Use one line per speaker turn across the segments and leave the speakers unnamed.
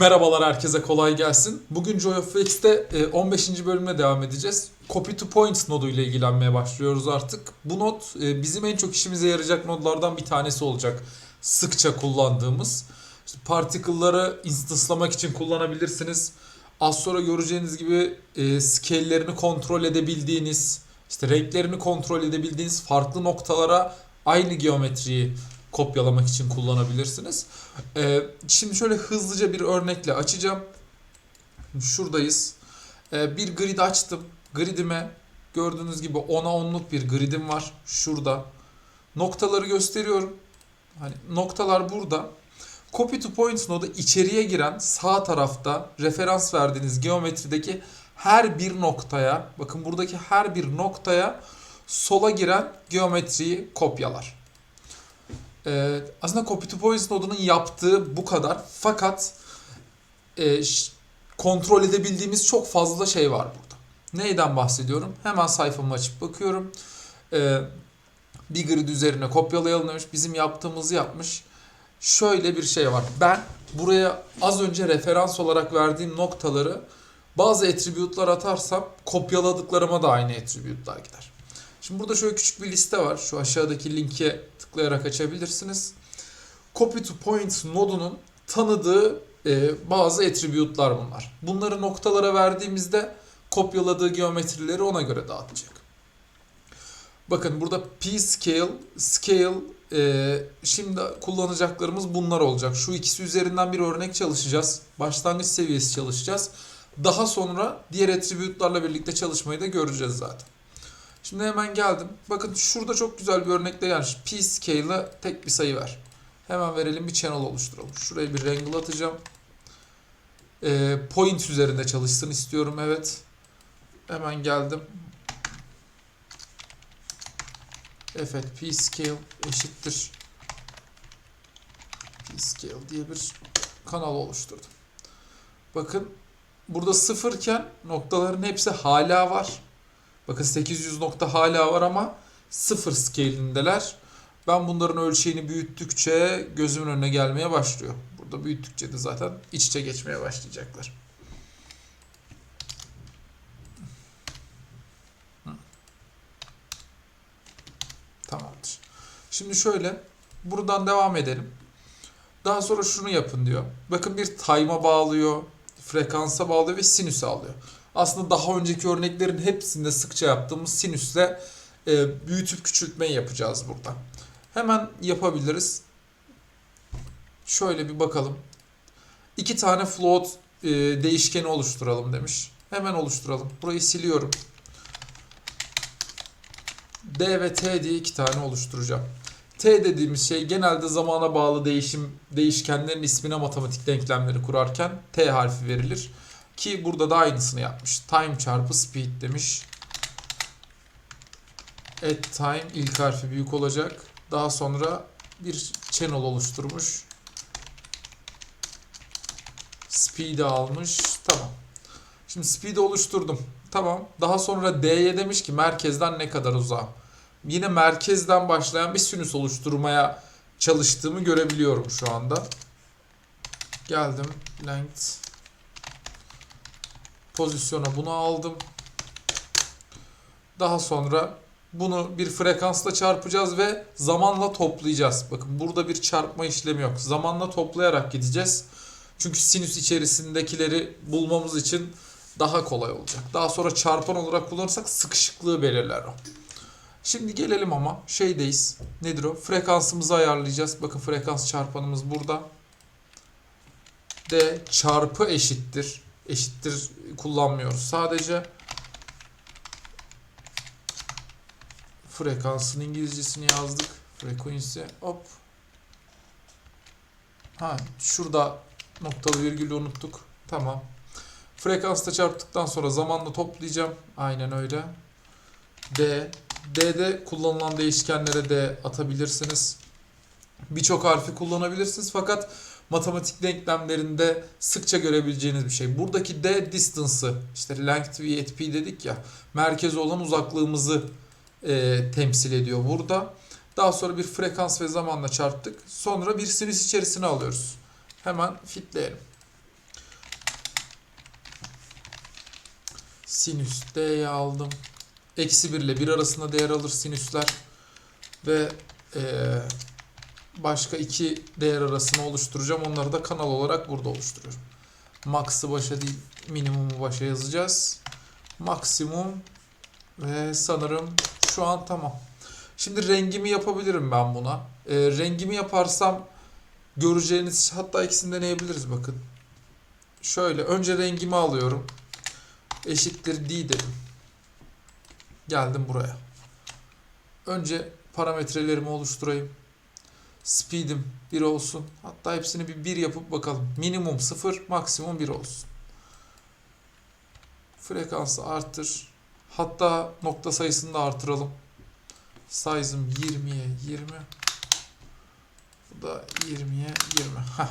Merhabalar herkese kolay gelsin. Bugün Joy of X'te e, 15. bölümle devam edeceğiz. Copy to Points noduyla ilgilenmeye başlıyoruz artık. Bu nod e, bizim en çok işimize yarayacak nodlardan bir tanesi olacak. Sıkça kullandığımız. İşte particle'ları instance'lamak için kullanabilirsiniz. Az sonra göreceğiniz gibi e, scale'lerini kontrol edebildiğiniz, işte renklerini kontrol edebildiğiniz farklı noktalara aynı geometriyi kopyalamak için kullanabilirsiniz. Ee, şimdi şöyle hızlıca bir örnekle açacağım. Şuradayız. Ee, bir grid açtım. Gridime gördüğünüz gibi 10'a 10'luk bir gridim var. Şurada. Noktaları gösteriyorum. Hani noktalar burada. Copy to points nodu içeriye giren sağ tarafta referans verdiğiniz geometrideki her bir noktaya, bakın buradaki her bir noktaya sola giren geometriyi kopyalar. Ee, aslında Copy to Points nodunun yaptığı bu kadar. Fakat e, kontrol edebildiğimiz çok fazla şey var burada. Neyden bahsediyorum? Hemen sayfamı açıp bakıyorum. Ee, bir grid üzerine kopyalayalım demiş. Bizim yaptığımızı yapmış. Şöyle bir şey var. Ben buraya az önce referans olarak verdiğim noktaları bazı attribute'lar atarsam kopyaladıklarıma da aynı attribute'lar gider. Şimdi burada şöyle küçük bir liste var. Şu aşağıdaki linke tıklayarak açabilirsiniz. Copy to Points nodunun tanıdığı e, bazı attribute'lar bunlar. Bunları noktalara verdiğimizde kopyaladığı geometrileri ona göre dağıtacak. Bakın burada P-Scale, Scale e, şimdi kullanacaklarımız bunlar olacak. Şu ikisi üzerinden bir örnek çalışacağız. Başlangıç seviyesi çalışacağız. Daha sonra diğer attribute'larla birlikte çalışmayı da göreceğiz zaten. Şimdi hemen geldim. Bakın şurada çok güzel bir örnekle gelmiş. P scale'a tek bir sayı ver. Hemen verelim bir channel oluşturalım. Şuraya bir wrangle atacağım. Ee, point üzerinde çalışsın istiyorum evet. Hemen geldim. Evet P scale eşittir. P scale diye bir kanal oluşturdum. Bakın burada sıfırken noktaların hepsi hala var. Bakın 800 nokta hala var ama sıfır scale'indeler. Ben bunların ölçeğini büyüttükçe gözümün önüne gelmeye başlıyor. Burada büyüttükçe de zaten iç içe geçmeye başlayacaklar. Tamamdır. Şimdi şöyle buradan devam edelim. Daha sonra şunu yapın diyor. Bakın bir time'a bağlıyor, frekansa bağlıyor ve sinüse alıyor aslında daha önceki örneklerin hepsinde sıkça yaptığımız sinüsle e, büyütüp küçültmeyi yapacağız burada. Hemen yapabiliriz. Şöyle bir bakalım. İki tane float e, değişkeni oluşturalım demiş. Hemen oluşturalım. Burayı siliyorum. D ve T diye iki tane oluşturacağım. T dediğimiz şey genelde zamana bağlı değişim değişkenlerin ismine matematik denklemleri kurarken T harfi verilir. Ki burada da aynısını yapmış. Time çarpı speed demiş. At time ilk harfi büyük olacak. Daha sonra bir channel oluşturmuş. Speed'i almış. Tamam. Şimdi speed'i oluşturdum. Tamam. Daha sonra D'ye demiş ki merkezden ne kadar uzağa. Yine merkezden başlayan bir sinüs oluşturmaya çalıştığımı görebiliyorum şu anda. Geldim. Length pozisyona bunu aldım. Daha sonra bunu bir frekansla çarpacağız ve zamanla toplayacağız. Bakın burada bir çarpma işlemi yok. Zamanla toplayarak gideceğiz. Çünkü sinüs içerisindekileri bulmamız için daha kolay olacak. Daha sonra çarpan olarak kullanırsak sıkışıklığı belirler o. Şimdi gelelim ama şeydeyiz. Nedir o? Frekansımızı ayarlayacağız. Bakın frekans çarpanımız burada. D çarpı eşittir eşittir kullanmıyoruz. Sadece frekansın İngilizcesini yazdık. Frequency hop. Ha şurada noktalı virgülü unuttuk. Tamam. Frekansta çarptıktan sonra zamanla toplayacağım. Aynen öyle. D. D'de kullanılan değişkenlere de atabilirsiniz. Birçok harfi kullanabilirsiniz fakat matematik denklemlerinde sıkça görebileceğiniz bir şey. Buradaki d distance'ı işte length v at p dedik ya merkez olan uzaklığımızı e, temsil ediyor burada. Daha sonra bir frekans ve zamanla çarptık. Sonra bir sinüs içerisine alıyoruz. Hemen fitleyelim. Sinüs d'yi aldım. Eksi 1 ile 1 arasında değer alır sinüsler. Ve e, başka iki değer arasını oluşturacağım. Onları da kanal olarak burada oluşturuyorum. Max'ı başa değil minimumu başa yazacağız. Maksimum ve sanırım şu an tamam. Şimdi rengimi yapabilirim ben buna. Ee, rengimi yaparsam göreceğiniz hatta ikisini deneyebiliriz bakın. Şöyle önce rengimi alıyorum. Eşittir D dedim. Geldim buraya. Önce parametrelerimi oluşturayım. Speed'im 1 olsun. Hatta hepsini bir 1 yapıp bakalım. Minimum 0, maksimum 1 olsun. Frekansı arttır. Hatta nokta sayısını da artıralım. Size'ım 20'ye 20. Bu da 20'ye 20. Heh.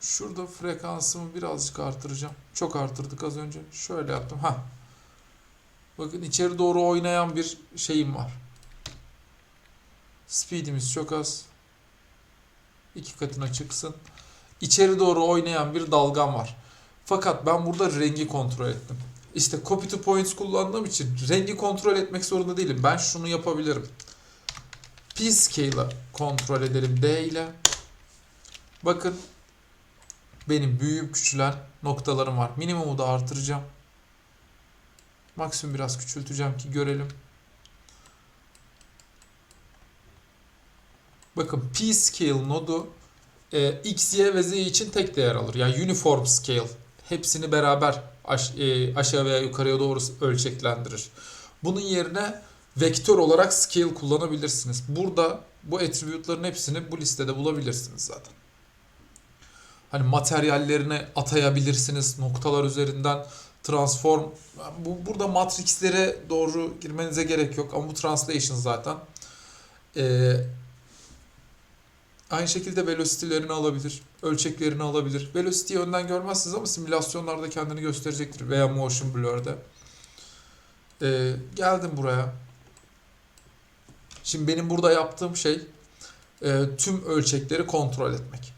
Şurada frekansımı birazcık artıracağım. Çok artırdık az önce. Şöyle yaptım. Ha. Bakın içeri doğru oynayan bir şeyim var. Speed'imiz çok az. İki katına çıksın. İçeri doğru oynayan bir dalgam var. Fakat ben burada rengi kontrol ettim. İşte copy to points kullandığım için rengi kontrol etmek zorunda değilim. Ben şunu yapabilirim. P-Scale'ı kontrol edelim D ile. Bakın benim büyüyüp küçülen noktalarım var. Minimumu da artıracağım. Maksimum biraz küçülteceğim ki görelim. Bakın P-Scale nodu e, X, Y ve Z için tek değer alır. Yani uniform scale. Hepsini beraber aş- e, aşağı veya yukarıya doğru ölçeklendirir. Bunun yerine vektör olarak scale kullanabilirsiniz. Burada bu attribute'ların hepsini bu listede bulabilirsiniz zaten. Hani materyallerine atayabilirsiniz noktalar üzerinden transform bu burada matrixlere doğru girmenize gerek yok ama bu translation zaten. Ee, aynı şekilde velocity'lerini alabilir, ölçeklerini alabilir. Velocity'yi önden görmezsiniz ama simülasyonlarda kendini gösterecektir veya motion blur'de. Ee, geldim buraya. Şimdi benim burada yaptığım şey e, tüm ölçekleri kontrol etmek.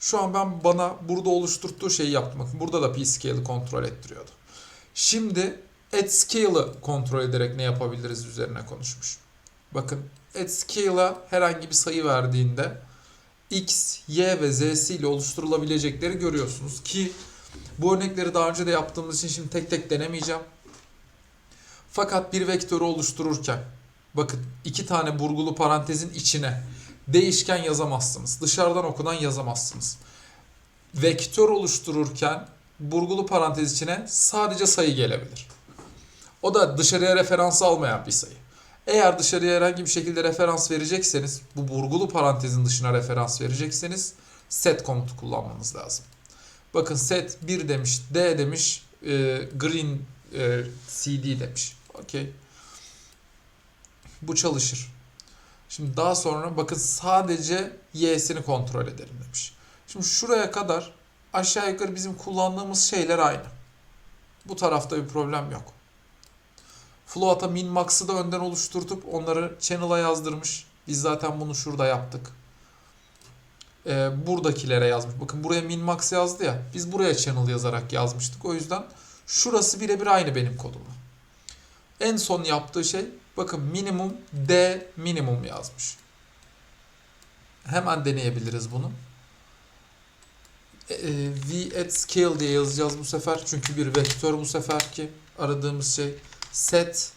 Şu an ben bana burada oluşturduğu şeyi yaptım. Bakın burada da p-scale'ı kontrol ettiriyordu. Şimdi at scale'ı kontrol ederek ne yapabiliriz üzerine konuşmuş. Bakın at scale'a herhangi bir sayı verdiğinde x, y ve z'si ile oluşturulabilecekleri görüyorsunuz ki bu örnekleri daha önce de yaptığımız için şimdi tek tek denemeyeceğim. Fakat bir vektörü oluştururken bakın iki tane burgulu parantezin içine değişken yazamazsınız. Dışarıdan okunan yazamazsınız. Vektör oluştururken burgulu parantez içine sadece sayı gelebilir. O da dışarıya referans almayan bir sayı. Eğer dışarıya herhangi bir şekilde referans verecekseniz, bu burgulu parantezin dışına referans verecekseniz set komutu kullanmanız lazım. Bakın set 1 demiş, D demiş, e, green e, CD demiş. Okey. Bu çalışır. Şimdi daha sonra bakın sadece y'sini kontrol edelim demiş. Şimdi şuraya kadar aşağı yukarı bizim kullandığımız şeyler aynı. Bu tarafta bir problem yok. Float'a min max'ı da önden oluşturtup onları channel'a yazdırmış. Biz zaten bunu şurada yaptık. Ee, buradakilere yazmış. Bakın buraya min max yazdı ya. Biz buraya channel yazarak yazmıştık. O yüzden şurası birebir aynı benim kodumla. En son yaptığı şey bakın minimum D minimum yazmış. Hemen deneyebiliriz bunu. E, e, V at scale diye yazacağız bu sefer. Çünkü bir vektör bu seferki aradığımız şey. Set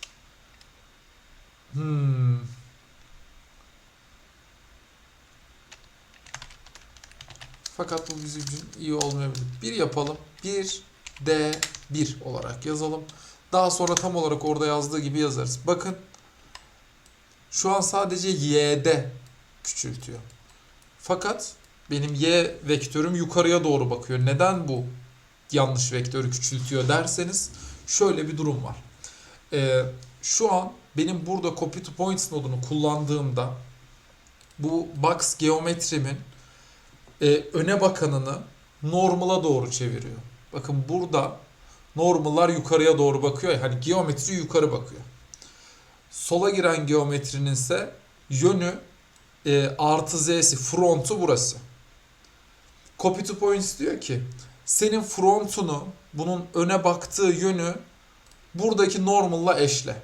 hmm. Fakat bu bizim için iyi olmayabilir. Bir yapalım. 1 D 1 olarak yazalım. Daha sonra tam olarak orada yazdığı gibi yazarız. Bakın şu an sadece y'de küçültüyor. Fakat benim y vektörüm yukarıya doğru bakıyor. Neden bu yanlış vektörü küçültüyor derseniz şöyle bir durum var. Ee, şu an benim burada copy to points nodunu kullandığımda bu box geometrimin e, öne bakanını normal'a doğru çeviriyor. Bakın burada normallar yukarıya doğru bakıyor ya hani geometri yukarı bakıyor. Sola giren geometrinin ise yönü e, artı z'si frontu burası. Copy to points diyor ki senin frontunu, bunun öne baktığı yönü buradaki normal'la eşle.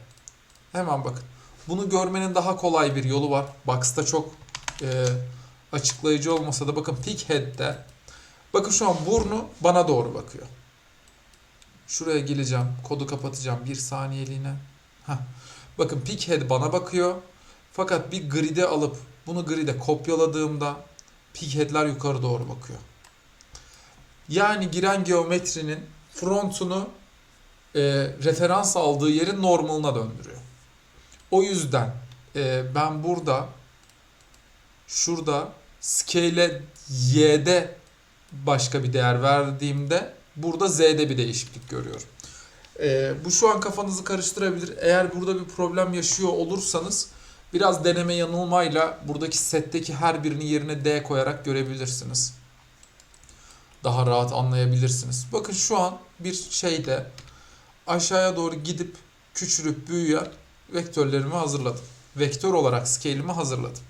Hemen bakın. Bunu görmenin daha kolay bir yolu var. Box'ta çok e, açıklayıcı olmasa da bakın peak head'de bakın şu an burnu bana doğru bakıyor. Şuraya geleceğim. Kodu kapatacağım bir saniyeliğine. Heh. Bakın peak head bana bakıyor. Fakat bir grid'e alıp bunu grid'e kopyaladığımda peak head'ler yukarı doğru bakıyor. Yani giren geometrinin frontunu e, referans aldığı yerin normalına döndürüyor. O yüzden e, ben burada şurada scale'e y'de başka bir değer verdiğimde burada z'de bir değişiklik görüyorum. E, bu şu an kafanızı karıştırabilir. Eğer burada bir problem yaşıyor olursanız biraz deneme yanılmayla buradaki setteki her birini yerine d koyarak görebilirsiniz. Daha rahat anlayabilirsiniz. Bakın şu an bir şeyde aşağıya doğru gidip küçülüp büyüyen vektörlerimi hazırladım. Vektör olarak scale'imi hazırladım.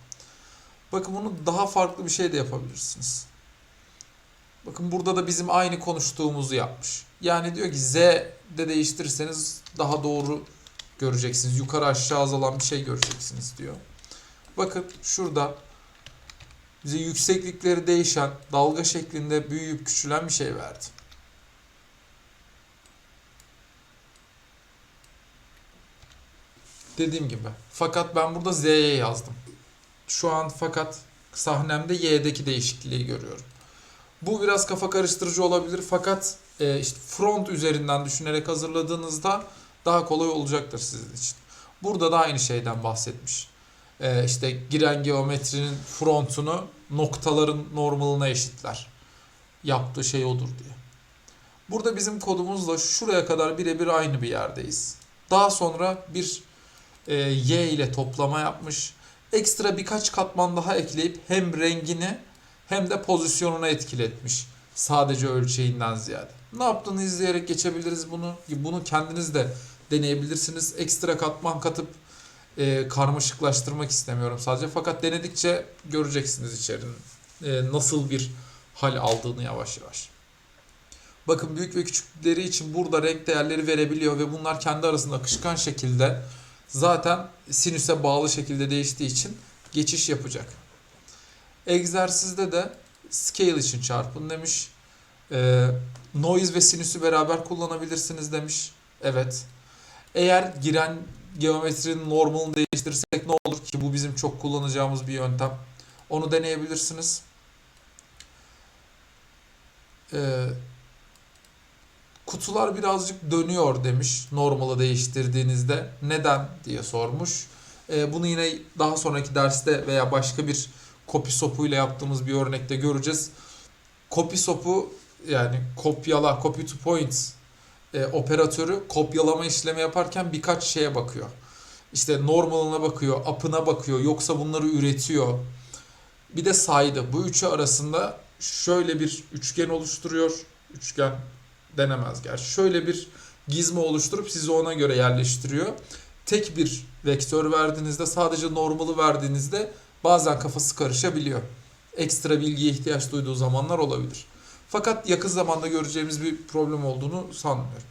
Bakın bunu daha farklı bir şey de yapabilirsiniz. Bakın burada da bizim aynı konuştuğumuzu yapmış. Yani diyor ki Z'de değiştirirseniz daha doğru göreceksiniz. Yukarı aşağı azalan bir şey göreceksiniz diyor. Bakın şurada bize yükseklikleri değişen, dalga şeklinde büyüyüp küçülen bir şey verdi. Dediğim gibi. Fakat ben burada Z'ye yazdım. Şu an fakat sahnemde Y'deki değişikliği görüyorum. Bu biraz kafa karıştırıcı olabilir fakat e, işte front üzerinden düşünerek hazırladığınızda daha kolay olacaktır sizin için. Burada da aynı şeyden bahsetmiş. E, işte giren geometrinin frontunu noktaların normaline eşitler. Yaptığı şey odur diye. Burada bizim kodumuzla şuraya kadar birebir aynı bir yerdeyiz. Daha sonra bir e, y ile toplama yapmış. Ekstra birkaç katman daha ekleyip hem rengini hem de pozisyonunu etkiletmiş. Sadece ölçeğinden ziyade. Ne yaptığını izleyerek geçebiliriz bunu. Bunu kendiniz de deneyebilirsiniz. Ekstra katman katıp e, karmaşıklaştırmak istemiyorum sadece. Fakat denedikçe göreceksiniz içerinin e, nasıl bir hal aldığını yavaş yavaş. Bakın büyük ve küçükleri için burada renk değerleri verebiliyor ve bunlar kendi arasında akışkan şekilde zaten sinüse bağlı şekilde değiştiği için geçiş yapacak. Egzersizde de scale için çarpın demiş. Ee, noise ve sinüsü beraber kullanabilirsiniz demiş. Evet. Eğer giren geometrinin normalini değiştirirsek ne olur ki bu bizim çok kullanacağımız bir yöntem. Onu deneyebilirsiniz. Ee, kutular birazcık dönüyor demiş normalı değiştirdiğinizde. Neden diye sormuş. Ee, bunu yine daha sonraki derste veya başka bir copy sopuyla yaptığımız bir örnekte göreceğiz. Copy sopu yani kopyala, copy to points e, operatörü kopyalama işlemi yaparken birkaç şeye bakıyor. İşte normalına bakıyor, up'ına bakıyor, yoksa bunları üretiyor. Bir de saydı. Bu üçü arasında şöyle bir üçgen oluşturuyor. Üçgen denemez gerçi. Şöyle bir gizmo oluşturup sizi ona göre yerleştiriyor. Tek bir vektör verdiğinizde sadece normalı verdiğinizde bazen kafası karışabiliyor. Ekstra bilgiye ihtiyaç duyduğu zamanlar olabilir. Fakat yakın zamanda göreceğimiz bir problem olduğunu sanmıyorum.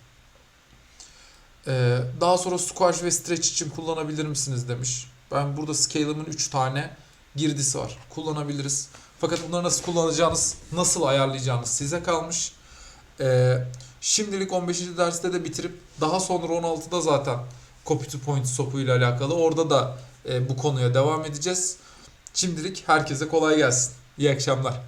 Ee, daha sonra squash ve stretch için kullanabilir misiniz demiş. Ben burada scale'ımın 3 tane girdisi var. Kullanabiliriz. Fakat bunları nasıl kullanacağınız, nasıl ayarlayacağınız size kalmış. Ee, şimdilik 15. derste de bitirip daha sonra 16'da zaten copy to point sopu ile alakalı. Orada da e, bu konuya devam edeceğiz. Şimdilik herkese kolay gelsin. İyi akşamlar.